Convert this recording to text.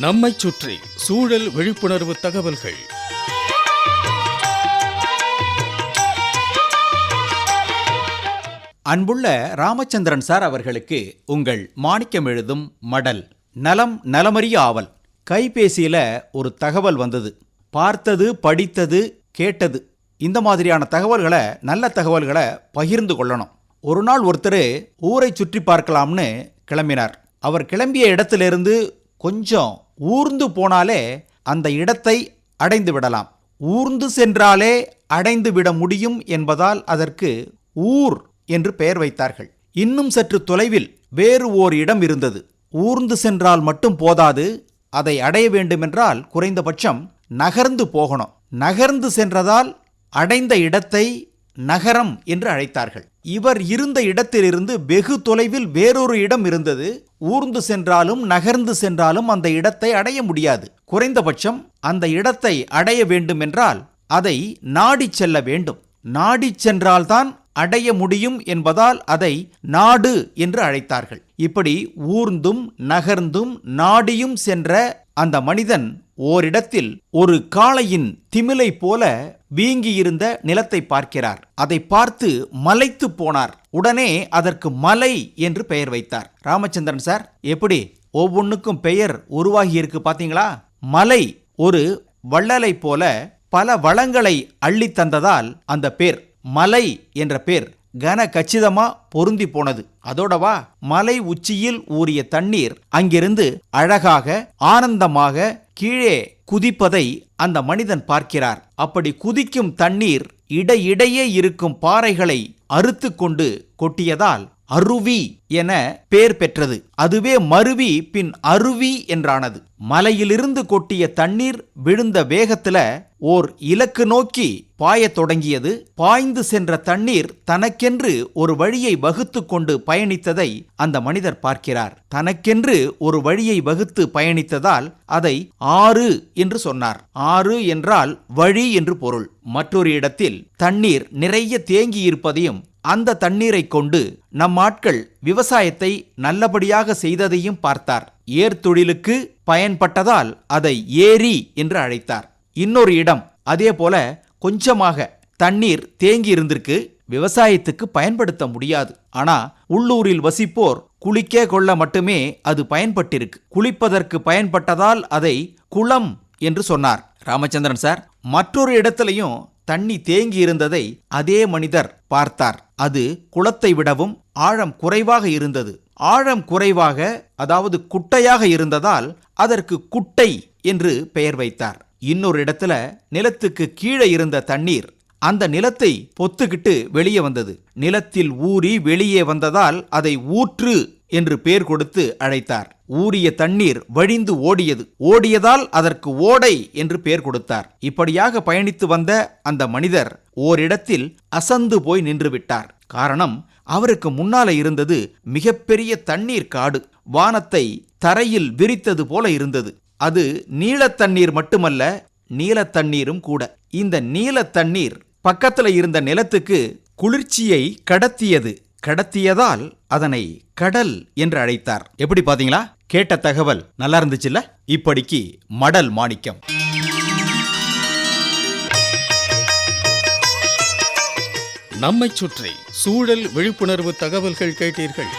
நம்மைச் சுற்றி சூழல் விழிப்புணர்வு தகவல்கள். அன்புள்ள ராமச்சந்திரன் சார் அவர்களுக்கு உங்கள் மாணிக்கம் எழுதும் மடல் நலம் நலமறிய ஆவல். கைபேசியில ஒரு தகவல் வந்தது. பார்த்தது படித்தது கேட்டது. இந்த மாதிரியான தகவல்களை நல்ல தகவல்களை பகிர்ந்து கொள்ளணும். ஒரு நாள் ஒருத்தர் ஊரை சுற்றி பார்க்கலாம்னு கிளம்பினார். அவர் கிளம்பிய இடத்திலிருந்து கொஞ்சம் ஊர்ந்து போனாலே அந்த இடத்தை அடைந்து விடலாம். ஊர்ந்து சென்றாலே அடைந்து விட முடியும் என்பதால் அதற்கு ஊர் என்று பெயர் வைத்தார்கள். இன்னும் சற்று தொலைவில் வேறு ஓர் இடம் இருந்தது. ஊர்ந்து சென்றால் மட்டும் போதாது அதை அடைய வேண்டுமென்றால் குறைந்தபட்சம் நகர்ந்து போகணும். நகர்ந்து சென்றதால் அடைந்த இடத்தை நகரம் என்று அழைத்தார்கள். இவர் இருந்த இடத்திலிருந்து வெகு தொலைவில் வேறொரு இடம் இருந்தது. ஊர்ந்து சென்றாலும் நகர்ந்து சென்றாலும் அந்த இடத்தை அடைய முடியாது. குறைந்தபட்சம் அந்த இடத்தை அடைய வேண்டுமென்றால் அதை நாடிச் செல்ல வேண்டும். நாடிச் சென்றால்தான் அடைய முடியும் என்பதால் அதை நாடு என்று அழைத்தார்கள். இப்படி ஊர்ந்தும் நகர்ந்தும் நாடியும் சென்ற அந்த மனிதன் ஓரிடத்தில் ஒரு காளையின் திமிலை போல வீங்கியிருந்த நிலத்தை பார்க்கிறார். அதை பார்த்து மலைத்து போனார். உடனே அதற்கு மலை என்று பெயர் வைத்தார். ராமச்சந்திரன் சார் எப்படி ஒவ்வொன்றுக்கும் பெயர் உருவாகி இருக்கு பாத்தீங்களா மலை ஒரு வள்ளலை போல பல வளங்களை அள்ளித் தந்ததால் அந்த பேர் மலை என்ற பேர் கன கச்சிதமா பொருந்தி போனது. அதோடவா மலை உச்சியில் ஊறிய தண்ணீர் அங்கிருந்து அழகாக ஆனந்தமாக கீழே குதிப்பதை அந்த மனிதன் பார்க்கிறார். அப்படி குதிக்கும் தண்ணீர் இடையிடையே இருக்கும் பாறைகளை அறுத்து கொண்டு கொட்டியதால் அருவி என பெயர் பெற்றது. அதுவே மருவி பின் அருவி என்றானது. மலையிலிருந்து கொட்டிய தண்ணீர் விழுந்த வேகத்துல ஓர் இலக்கு நோக்கி பாயத் தொடங்கியது. பாய்ந்து சென்ற தண்ணீர் தனக்கென்று ஒரு வழியை வகுத்து கொண்டு பயணித்ததை அந்த மனிதர் பார்க்கிறார். தனக்கென்று ஒரு வழியை வகுத்து பயணித்ததால் அதை ஆறு என்று சொன்னார். ஆறு என்றால் வழி என்று பொருள். மற்றொரு இடத்தில் தண்ணீர் நிறைய தேங்கியிருப்பதையும் அந்த தண்ணீரை கொண்டு நம் ஆட்கள் விவசாயத்தை நல்லபடியாக செய்ததையும் பார்த்தார். ஏர் தொழிலுக்கு பயன்பட்டதால் அதை ஏரி என்று அழைத்தார். இன்னொரு இடம். அதே போல கொஞ்சமாக தண்ணீர் தேங்கி இருந்திருக்கு. விவசாயத்துக்கு பயன்படுத்த முடியாது. ஆனா உள்ளூரில் வசிப்போர் குளிக்க கொள்ள மட்டுமே அது பயன்பட்டிருக்கு. குளிப்பதற்கு பயன்பட்டதால் அதை குளம் என்று சொன்னார். ராமச்சந்திரன் சார் மற்றொரு இடத்திலையும் தண்ணி தேங்கி இருந்ததை அதே மனிதர் பார்த்தார். அது குளத்தை விடவும் ஆழம் குறைவாக இருந்தது. ஆழம் குறைவாக அதாவது குட்டையாக இருந்ததால் அதற்கு குட்டை என்று பெயர் வைத்தார். இன்னொரு இடத்துல நிலத்துக்கு கீழே இருந்த தண்ணீர் அந்த நிலத்தை பொத்துக்கிட்டு வெளியே வந்தது. நிலத்தில் ஊறி வெளியே வந்ததால் அதை ஊற்று என்று பெயர் கொடுத்து அழைத்தார். ஊறிய தண்ணீர் வழிந்து ஓடியது. ஓடியதால் அதற்கு ஓடை என்று பெயர் கொடுத்தார். இப்படியாக பயணித்து வந்த அந்த மனிதர் ஓரிடத்தில் அசந்து போய் நின்றுவிட்டார். காரணம் அவருக்கு முன்னால இருந்தது மிகப்பெரிய தண்ணீர் காடு. வானத்தை தரையில் விரித்தது போல இருந்தது. அது நீலத்தண்ணீர் மட்டுமல்ல நீலத்தண்ணீரும் கூட. இந்த நீலத்தண்ணீர் தண்ணீர் பக்கத்துல இருந்த நிலத்துக்கு குளிர்ச்சியை கடத்தியது. கடத்தியதால் அதனை கடல் என்று அழைத்தார். எப்படி பாத்தீங்களா கேட்ட தகவல் நல்லா இருந்துச்சுல்ல? இப்படிக்கு மடல் மாணிக்கம். நம்மை சுற்றி சூழல் விழிப்புணர்வு தகவல்கள் கேட்டீர்கள்.